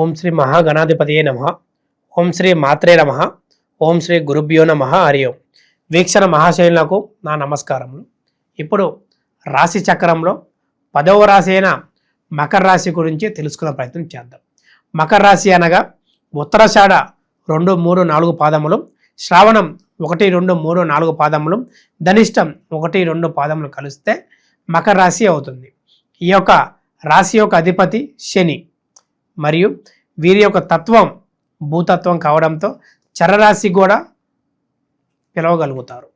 ఓం శ్రీ మహాగణాధిపతియే నమ. ఓం శ్రీ మాత్రే నమ. ఓం శ్రీ గురుభ్యో నమ. హరి ఓం. వీక్షణ మహాశైలకు నా నమస్కారములు. ఇప్పుడు రాశి చక్రంలో పదవ రాశి అయిన మకర రాశి గురించి తెలుసుకునే ప్రయత్నం చేద్దాం. మకర రాశి అనగా ఉత్తరాషాఢ రెండు మూడు నాలుగు పాదములు శ్రావణం ఒకటి రెండు మూడు నాలుగు పాదములు ధనిష్టం ఒకటి రెండు పాదములు కలిస్తే మకర రాశి అవుతుంది. ఈ యొక్క రాశి యొక్క అధిపతి శని. మరియు వీరి యొక్క తత్వం భూతత్వం కావడంతో చరరాశి కూడా పిలవగలుగుతారు.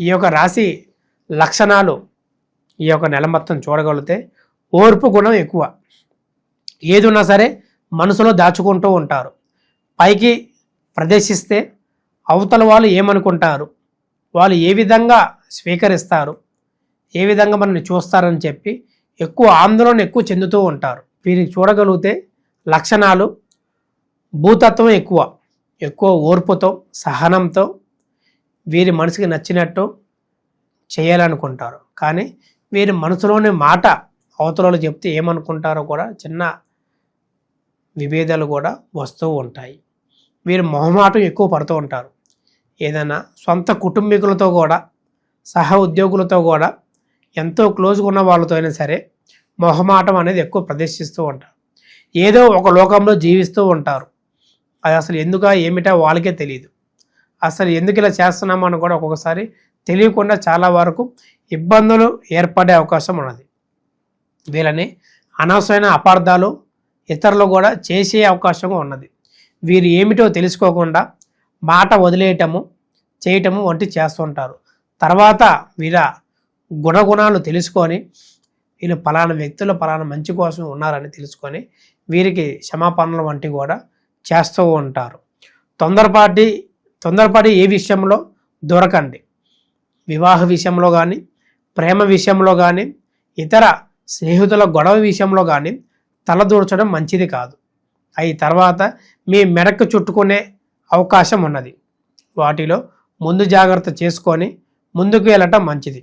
ఈ యొక్క రాశి లక్షణాలు ఈ యొక్క నెల మొత్తం చూడగలిగితే ఓర్పు గుణం ఎక్కువ. ఏదున్నా సరే మనసులో దాచుకుంటూ ఉంటారు. పైకి ప్రదర్శిస్తే అవతల వాళ్ళు ఏమనుకుంటారు? వాళ్ళు ఏ విధంగా స్వీకరిస్తారు? ఏ విధంగా మనల్ని చూస్తారని చెప్పి ఎక్కువ ఆందోళన ఎక్కువ చెందుతూ ఉంటారు. వీరికి చూడగలిగితే లక్షణాలు భూతత్వం ఎక్కువ. ఎక్కువ ఓర్పుతో సహనంతో వీరి మనసుకి నచ్చినట్టు చేయాలనుకుంటారు. కానీ వీరి మనసులోని మాట అవతలలో చెప్తే ఏమనుకుంటారో కూడా చిన్న విభేదాలు కూడా వస్తూ ఉంటాయి. వీరు మొహమాటం ఎక్కువ పడుతూ ఉంటారు. ఏదైనా సొంత కుటుంబీకులతో కూడా సహ ఉద్యోగులతో కూడా ఎంతో క్లోజ్గా ఉన్న వాళ్ళతో అయినా సరే మొహమాటం అనేది ఎక్కువ ప్రదర్శిస్తూ ఉంటారు. ఏదో ఒక లోకంలో జీవిస్తూ ఉంటారు. అది అసలు ఎందుకా ఏమిటా వాళ్ళకే తెలియదు అసలు ఎందుకు ఇలా చేస్తున్నామని కూడా ఒక్కొక్కసారి తెలియకుండా చాలా వరకు ఇబ్బందులు ఏర్పడే అవకాశం ఉన్నది. వీళ్ళని అనవసరమైన అపార్థాలు ఇతరులు కూడా చేసే అవకాశం ఉన్నది. వీరు ఏమిటో తెలుసుకోకుండా మాట వదిలేయటము చేయటము వంటి చేస్తుంటారు. తర్వాత వీర గుణగుణాలు తెలుసుకొని వీళ్ళు పలానా వ్యక్తులు పలానా మంచి కోసం ఉన్నారని తెలుసుకొని వీరికి క్షమాపణలు వంటివి కూడా చేస్తూ ఉంటారు. తొందరపాటి తొందరపడి ఏ విషయంలో దొరకండి. వివాహ విషయంలో కానీ ప్రేమ విషయంలో కానీ ఇతర స్నేహితుల గొడవ విషయంలో కానీ తలదూర్చడం మంచిది కాదు. అయి తర్వాత మీ మెడకు చుట్టుకునే అవకాశం ఉన్నది. వాటిలో ముందు జాగ్రత్త చేసుకొని ముందుకు వెళ్ళటం మంచిది.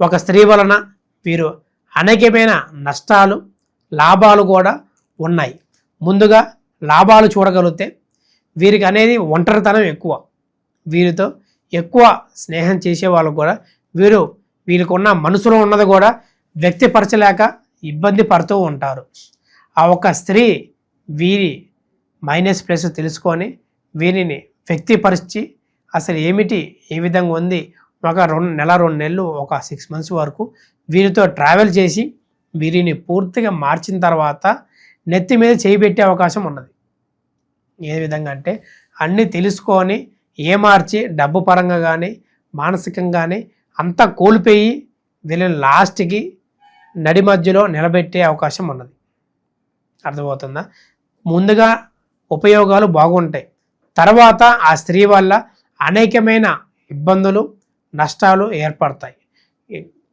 ఒక స్త్రీ వలన వీరు అనేకమైన నష్టాలు లాభాలు కూడా ఉన్నాయి. ముందుగా లాభాలు చూడగలిగితే వీరికి అనేది ఒంటరితనం ఎక్కువ. వీరితో ఎక్కువ స్నేహం చేసే వాళ్ళు కూడా వీరు వీరికి ఉన్న మనసులో ఉన్నది కూడా వ్యక్తిపరచలేక ఇబ్బంది పడుతూ ఉంటారు. ఆ ఒక్క స్త్రీ వీరి మైనస్ ప్లస్ తెలుసుకొని వీరిని వ్యక్తిపరిచి అసలు ఏమిటి ఏ విధంగా ఉంది? ఒక రెండు నెల రెండు నెలలు ఒక సిక్స్ మంత్స్ వరకు వీరితో ట్రావెల్ చేసి వీరిని పూర్తిగా మార్చిన తర్వాత నెత్తి మీద చేయి పెట్టే అవకాశం ఉన్నది. ఏ విధంగా అంటే అన్నీ తెలుసుకొని ఏమార్చి డబ్బు పరంగా కానీ మానసికంగా కానీ అంతా కోల్పోయి వీళ్ళని లాస్ట్కి నడి మధ్యలో నిలబెట్టే అవకాశం ఉన్నది. అర్థమవుతుందా? ముందుగా ఉపయోగాలు బాగుంటాయి. తర్వాత ఆ స్త్రీ వల్ల అనేకమైన ఇబ్బందులు నష్టాలు ఏర్పడతాయి.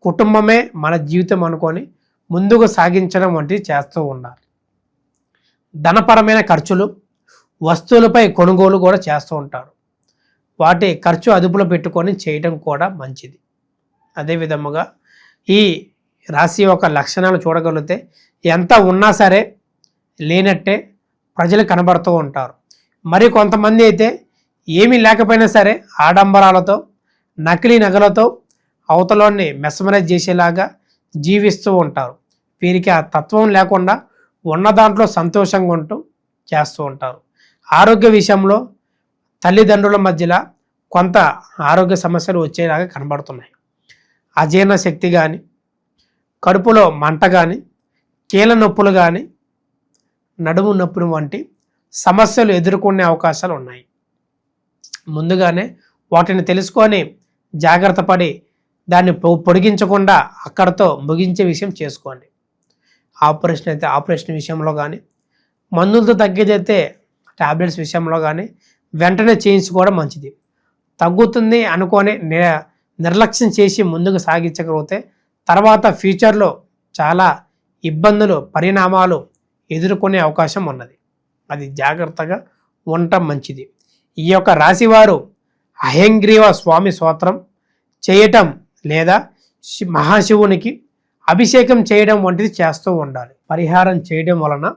కుటుంబమే మన జీవితం అనుకొని ముందుకు సాగించడం వంటివి చేస్తూ ఉండాలి. ధనపరమైన ఖర్చులు వస్తువులపై కొనుగోలు కూడా చేస్తూ ఉంటారు. వాటి ఖర్చు అదుపులో పెట్టుకొని చేయడం కూడా మంచిది. అదే విధముగా ఈ రాశి యొక్క లక్షణాలు చూడగలిగితే ఎంత ఉన్నా సరే లేనట్టే ప్రజలు కనబడుతూ ఉంటారు. మరి కొంతమంది అయితే ఏమీ లేకపోయినా సరే ఆడంబరాలతో నకిలీ నగలతో అవతలోని మెస్మరైజ్ చేసేలాగా జీవిస్తూ ఉంటారు. వీరికి ఆ తత్వం లేకుండా ఉన్న దాంట్లో సంతోషంగా ఉంటూ చేస్తూ ఉంటారు. ఆరోగ్య విషయంలో తల్లిదండ్రుల మధ్యలో కొంత ఆరోగ్య సమస్యలు వచ్చేలాగా కనబడుతున్నాయి. అజీర్ణ శక్తి కానీ కడుపులో మంట కానీ కీళ్ళ నొప్పులు కానీ నడుము నొప్పులు వంటి సమస్యలు ఎదుర్కొనే అవకాశాలు ఉన్నాయి. ముందుగానే వాటిని తెలుసుకొని జాగ్రత్త పడి దాన్ని పొ- పొడిగించకుండా అక్కడతో ముగించే విషయం చేసుకోండి. ఆపరేషన్ అయితే ఆపరేషన్ విషయంలో కానీ మందులతో తగ్గేదైతే టాబ్లెట్స్ విషయంలో కానీ వెంటనే చేయించుకోవడం మంచిది. తగ్గుతుంది అనుకొని నిర్లక్ష్యం చేసి ముందుకు సాగించగలిగితే తర్వాత ఫ్యూచర్లో చాలా ఇబ్బందులు పరిణామాలు ఎదుర్కొనే అవకాశం ఉన్నది. అది జాగ్రత్తగా ఉండటం మంచిది. ఈ యొక్క రాశివారు అహంగ్రీవ స్వామి స్తోత్రం చేయటం లేదా శి- మహాశివునికి అభిషేకం చేయడం వంటిది చేస్తూ ఉండాలి. పరిహారం చేయడం వలన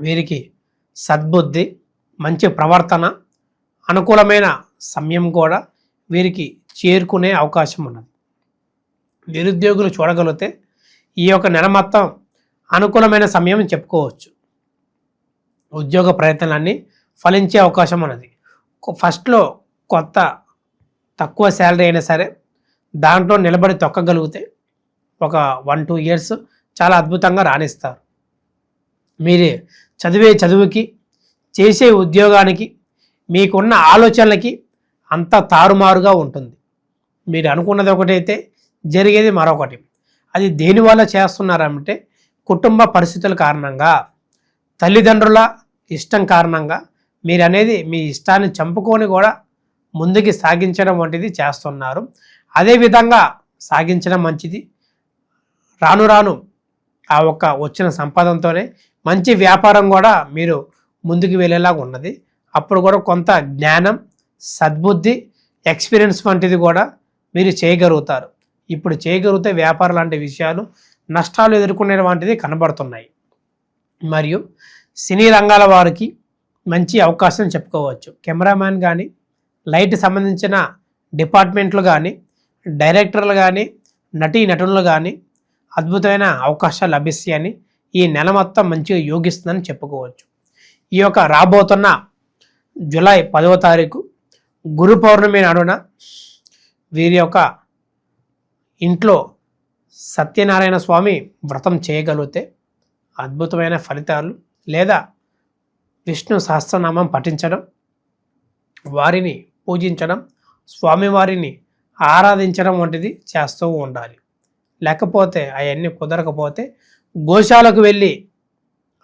వీరికి సద్బుద్ధి మంచి ప్రవర్తన అనుకూలమైన సమయం కూడా వీరికి చేరుకునే అవకాశం ఉన్నది. నిరుద్యోగులు చూడగలిగితే ఈ యొక్క నెల మొత్తం అనుకూలమైన సమయం చెప్పుకోవచ్చు. ఉద్యోగ ప్రయత్నాలన్నీ ఫలించే అవకాశం ఉన్నది. ఫస్ట్లో కొత్త తక్కువ శాలరీ అయినా సరే దాంట్లో నిలబడి తొక్కగలిగితే ఒక వన్ టూ ఇయర్స్ చాలా అద్భుతంగా రాణిస్తారు. మీరే చదివే చదువుకి చేసే ఉద్యోగానికి మీకున్న ఆలోచనలకి అంత తారుమారుగా ఉంటుంది. మీరు అనుకున్నది ఒకటైతే జరిగేది మరొకటి. అది దేనివల్ల చేస్తున్నారంటే కుటుంబ పరిస్థితుల కారణంగా తల్లిదండ్రుల ఇష్టం కారణంగా మీరు అనేది మీ ఇష్టాన్ని చంపుకొని కూడా ముందుకి సాగించడం వంటిది చేస్తున్నారు. అదే విధంగా సాగించడం మంచిది. రాను రాను ఆ ఒక్క వచ్చిన సంపాదనతోనే మంచి వ్యాపారం కూడా మీరు ముందుకు వెళ్ళేలాగా ఉన్నది. అప్పుడు కూడా కొంత జ్ఞానం సద్బుద్ధి ఎక్స్పీరియన్స్ వంటిది కూడా మీరు చేయగలుగుతారు. ఇప్పుడు చేయగలిగితే వ్యాపారం లాంటి విషయాలు నష్టాలు ఎదుర్కొనే వంటిది కనబడుతున్నాయి. మరియు సినీ రంగాల వారికి మంచి అవకాశం చెప్పుకోవచ్చు. కెమెరామ్యాన్ కానీ లైట్ సంబంధించిన డిపార్ట్మెంట్లు కానీ డైరెక్టర్లు కానీ నటీ నటులు కానీ అద్భుతమైన అవకాశాలు లభిస్తాయని ఈ నెల మొత్తం మంచిగా యోగిస్తుందని చెప్పుకోవచ్చు. ఈ యొక్క రాబోతున్న జూలై పదవ తారీఖు గురు పౌర్ణమి నాడున వీరి యొక్క ఇంట్లో సత్యనారాయణ స్వామి వ్రతం చేయగలిగితే అద్భుతమైన ఫలితాలు లేదా విష్ణు సహస్రనామం పఠించడం వారిని పూజించడం స్వామివారిని ఆరాధించడం వంటిది చేస్తూ ఉండాలి. లేకపోతే అవన్నీ కుదరకపోతే గోశాలకు వెళ్ళి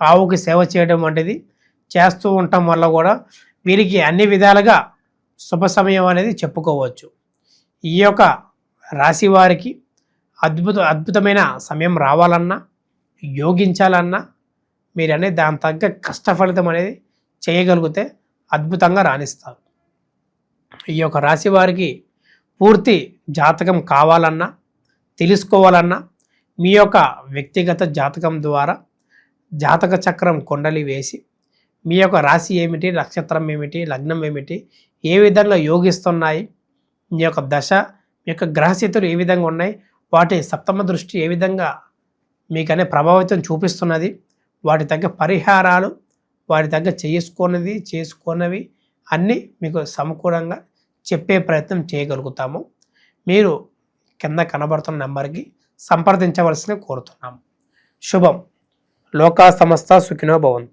ఆవుకి సేవ చేయడం వంటిది చేస్తూ ఉండటం వల్ల కూడా వీరికి అన్ని విధాలుగా శుభ సమయం అనేది చెప్పుకోవచ్చు. ఈ యొక్క రాశి వారికి అద్భుత అద్భుతమైన సమయం రావాలన్నా యోగించాలన్నా మీరు అనేది దాని తగ్గ కష్ట ఫలితం అనేది చేయగలిగితే అద్భుతంగా రాణిస్తారు. ఈ యొక్క రాశి వారికి పూర్తి జాతకం కావాలన్నా తెలుసుకోవాలన్నా మీ యొక్క వ్యక్తిగత జాతకం ద్వారా జాతక చక్రం కొండలి వేసి మీ యొక్క రాశి ఏమిటి నక్షత్రం ఏమిటి లగ్నం ఏమిటి ఏ విధంగా యోగిస్తున్నాయి మీ యొక్క దశ మీ యొక్క గ్రహస్థితులు ఏ విధంగా ఉన్నాయి వాటి సప్తమ దృష్టి ఏ విధంగా మీకనే ప్రభావితం చూపిస్తున్నది వాటి తగ్గ పరిహారాలు వాటి తగ్గ చేసుకున్నది చేసుకున్నవి అన్నీ మీకు సమకూలంగా చెప్పే ప్రయత్నం చేయగలుగుతాము. మీరు కింద కనబడుతున్న నెంబర్కి సంప్రదించవలసిన కోరుతున్నాము. శుభం. లోకా సంస్థ సుఖినో భవంతు.